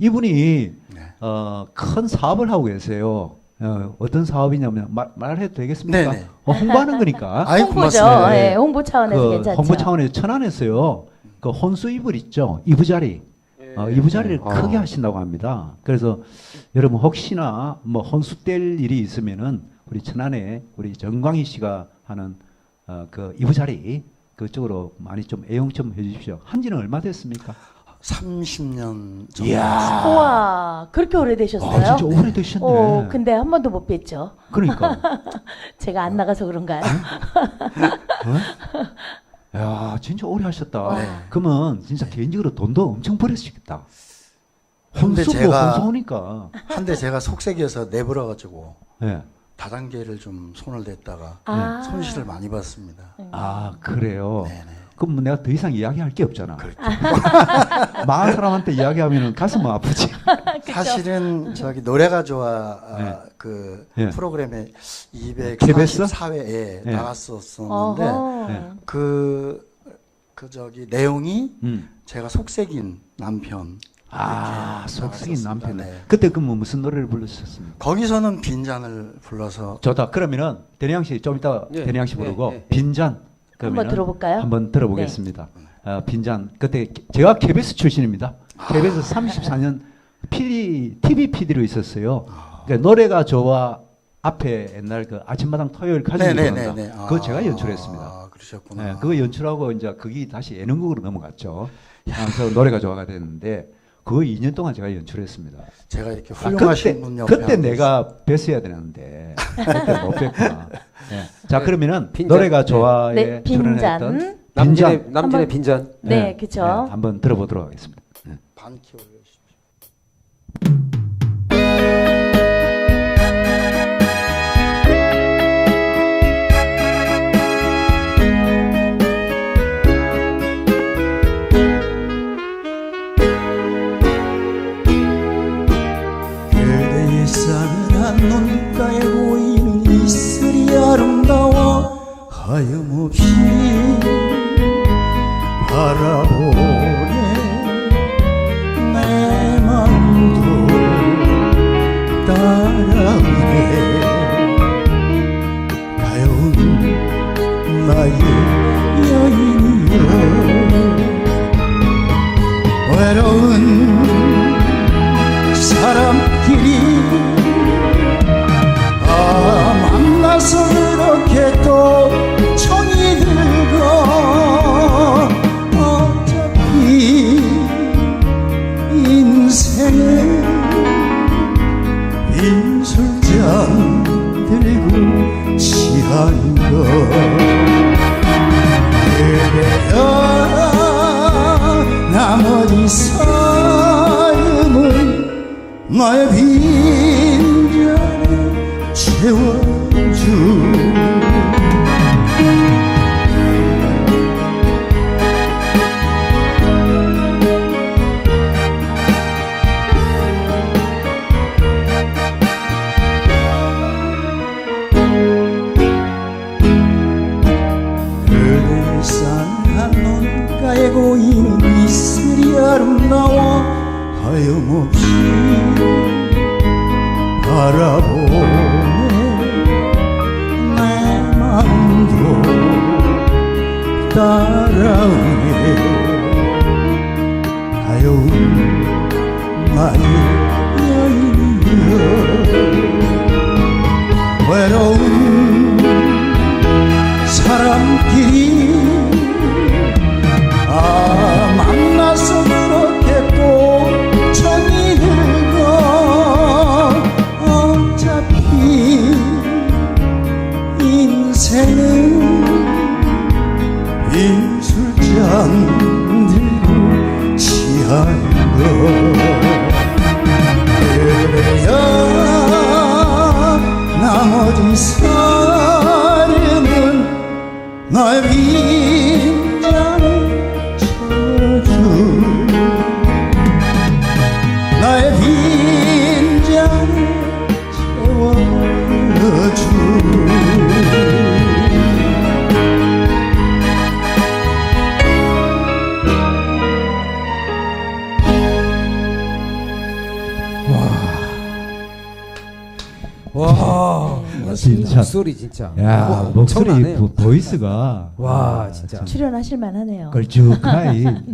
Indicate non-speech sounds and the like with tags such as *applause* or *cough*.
이분이 네. 어, 큰 사업을 하고 계세요. 어, 어떤 사업이냐면 말, 말해도 되겠습니까? 네네. 어, 홍보하는 거니까. *laughs* 아이, 홍보죠. 고맙습니다. 예, 홍보 차원에서 그 괜찮죠. 홍보 차원에서 천안에서요. 그 혼수 이불 있죠. 이부자리. 어, 이부자리를 아. 크게 하신다고 합니다. 그래서 여러분 혹시나 뭐 혼수 뗄 일이 있으면은 우리 천안에 우리 정광희 씨가 하는 어, 그 이부자리 그쪽으로 많이 좀 애용 좀 해주십시오. 한지는 얼마 됐습니까? 30년 정도. 이야. 우와, 그렇게 오래되셨어요? 아, 진짜 오래되셨네. 어, 근데 한 번도 못 뵀죠. 그러니까. *laughs* 제가 안 나가서 그런가요? 어? 야, 진짜 오래 하셨다. 네. 그러면 진짜 개인적으로 돈도 엄청 벌으시겠다. 근데 혼수 제가- 혼수 오니까. 한데 제가 속색에서 내버려 가지고 예. 다단계를 좀 손을 댔다가 아. 손실을 많이 봤습니다. 아 그래요. 네네. 그럼 뭐 내가 더 이상 이야기할 게 없잖아. 그렇죠. *laughs* 마흔 사람한테 이야기하면 가슴 아프지. *laughs* 사실은 저기 노래가 좋아 아, 네. 그 예. 프로그램에 KBS? 244회에 예. 나갔었었는데 어허. 네. 그, 그 저기 내용이 음. 제가 속색인 남편 아 나갔었습니다. 남편. 네. 그때 그 뭐 무슨 노래를 부르셨습니까? 거기서는 빈잔을 불러서 좋다. 그러면은 대냥 씨좀 이따 예, 대냥 씨 예, 부르고 예, 예. 빈잔. 한번 들어볼까요? 한번 들어보겠습니다. 어, 빈잔. 그때 제가 KBS 출신입니다. KBS 34년 PD, TV PD로 있었어요. 그러니까 노래가 좋아 앞에 옛날 그 아침마당 토요일 가족이 네네네네. 부른다. 그거 제가 연출했습니다. 아, 그러셨구나. 네, 그거 연출하고 이제 그게 다시 예능국으로 넘어갔죠. 아, 그래서 노래가 좋아가 됐는데 그거 2년 동안 제가 연출했습니다. 제가 이렇게 아, 훌륭하신 그때 분 옆에 그때 내가 뵀어야 되는데 그때 못 뵀구나. *laughs* 네. 자 네, 그러면 빈잔. 노래가 네. 좋아에 네, 출연했던 빈잔. 남진의 빈잔. 남진의 한번- 빈잔. 네, 그쵸. 한번 들어보도록 하겠습니다. 네. 반키 올려주십시오. 외로운 사람끼리 아 만나서 그렇게 또 정이 들고 어차피 인생은 빈술잔 들고 취한 것 나의 빈잔을 채워줄 하염없이 바라보네 내 맘도 따라오네. 가여운 나의 여인이여. 외로운 삶은 나의 빈 와, 네. 진짜. 목소리 진짜. 야 와, 목소리 엄청나네요. 보, 보이스가 와, 아, 진짜. 참 출연하실 만하네요. 걸쭉하이 네. *laughs*